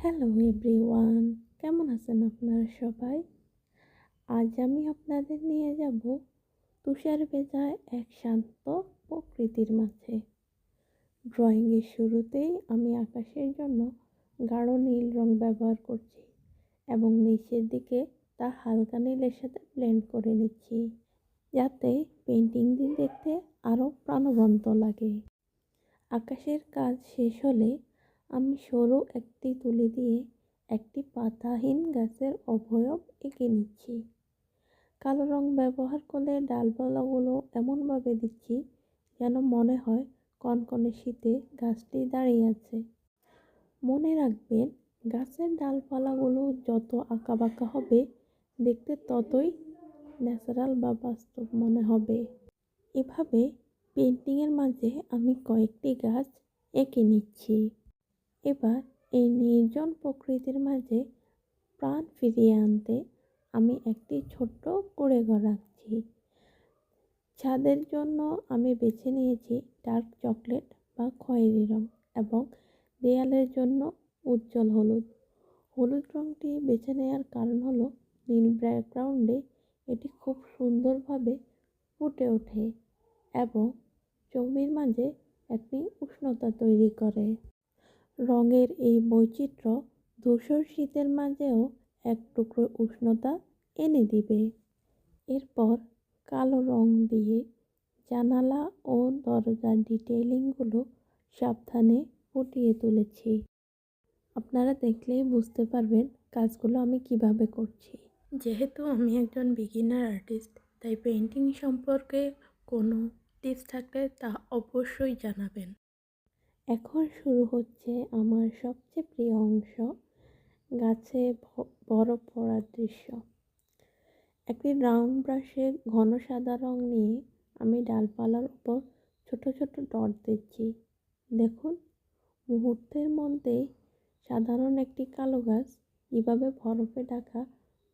Hello everyone, কেমন আছেন আপনারা সবাই? আজ আমি আপনাদের নিয়ে যাব তুষার ভেজায় এক শান্ত প্রকৃতির মাঝে। ড্রয়িংয়ের শুরুতেই আমি আকাশের জন্য গাঢ় নীল রং ব্যবহার করছি এবং নিচের দিকে তা হালকা নীলের সাথে ব্লেন্ড করে নিচ্ছি, যাতে পেন্টিংটি দেখতে আরও প্রাণবন্ত লাগে। আকাশের কাজ শেষ হলে আমি সরু একটি তুলি দিয়ে একটি পাতাহীন গাছের অবয়ব এঁকে নিচ্ছি। কালো রং ব্যবহার করলে ডালপালাগুলো এমনভাবে দিচ্ছি যেন মনে হয় কনকনে শীতে গাছটি দাঁড়িয়ে আছে। মনে রাখবেন, গাছের ডালপালাগুলো যত আঁকাবাঁকা হবে, দেখতে ততই ন্যাচারাল বা বাস্তব মনে হবে। এভাবে পেন্টিংয়ের মাঝে আমি কয়েকটি গাছ এঁকে নিচ্ছি। এবার এই নির্জন প্রকৃতির মাঝে প্রাণ ফিরিয়ে আনতে আমি একটি ছোট্ট কুড়ে ঘর রাখছি। ছাদের জন্য আমি বেছে নিয়েছি ডার্ক চকলেট বা খয়েরি রং এবং দেয়ালের জন্য উজ্জ্বল হলুদ। হলুদ রঙটি বেছে নেওয়ার কারণ হলো নীল ব্যাকগ্রাউন্ডে এটি খুব সুন্দরভাবে ফুটে ওঠে এবং ছবির মাঝে একটি উষ্ণতা তৈরি করে। রঙের এই বৈচিত্র্য ধূসর শীতের মাঝেও এক টুকরো উষ্ণতা এনে দিবে। এরপর কালো রং দিয়ে জানালা ও দরজার ডিটেইলিংগুলো সাবধানে ফুটিয়ে তুলেছি। আপনারা দেখলেই বুঝতে পারবেন কাজগুলো আমি কীভাবে করছি। যেহেতু আমি একজন বিগিনার আর্টিস্ট তাই পেন্টিং সম্পর্কে কোনো টিপস থাকলে তা অবশ্যই জানাবেন। এখন শুরু হচ্ছে আমার সবচেয়ে প্রিয় অংশ, গাছে বরফ পড়ার দৃশ্য। একটি রাউন্ড ব্রাশের ঘন সাদা রং নিয়ে আমি ডালপালার উপর ছোট ছোট ডট দিচ্ছি। দেখুন, মুহূর্তের মধ্যে সাধারণ একটি কালো গাছ কীভাবে বরফে ঢাকা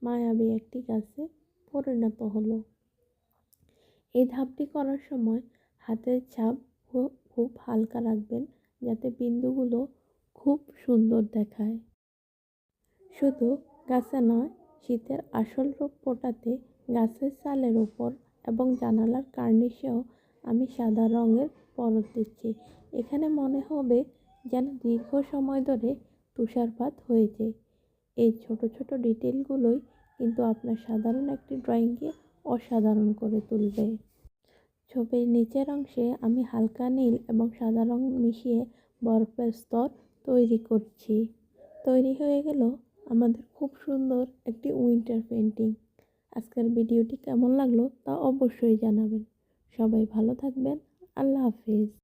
মায়াবী একটি গাছে পরিণত হলো। এই ধাপটি করার সময় হাতের ছাপ খুব হালকা রাখবেন যাতে বিন্দুগুলো খুব সুন্দর দেখায়। শুধু গাছে নয়, শীতের আসল রূপ ফোটাতে গাছের চালের ওপর এবং জানালার কার্নিশেও আমি সাদা রঙের পরত দিচ্ছি। এখানে মনে হবে যেন দীর্ঘ সময় ধরে তুষারপাত হয়েছে। এই ছোট ছোট ডিটেলগুলোই কিন্তু আপনার সাধারণ একটি ড্রয়িংকে অসাধারণ করে তুলবে। ছবির নিচের অংশে আমি হালকা নীল এবং সাদা রং মিশিয়ে বরফের স্তর তৈরি করছি। তৈরি হয়ে গেল আমাদের খুব সুন্দর একটি উইন্টার পেন্টিং আজকের ভিডিওটি কেমন লাগল তা অবশ্যই জানাবেন। সবাই ভালো থাকবেন। আল্লাহ হাফিজ।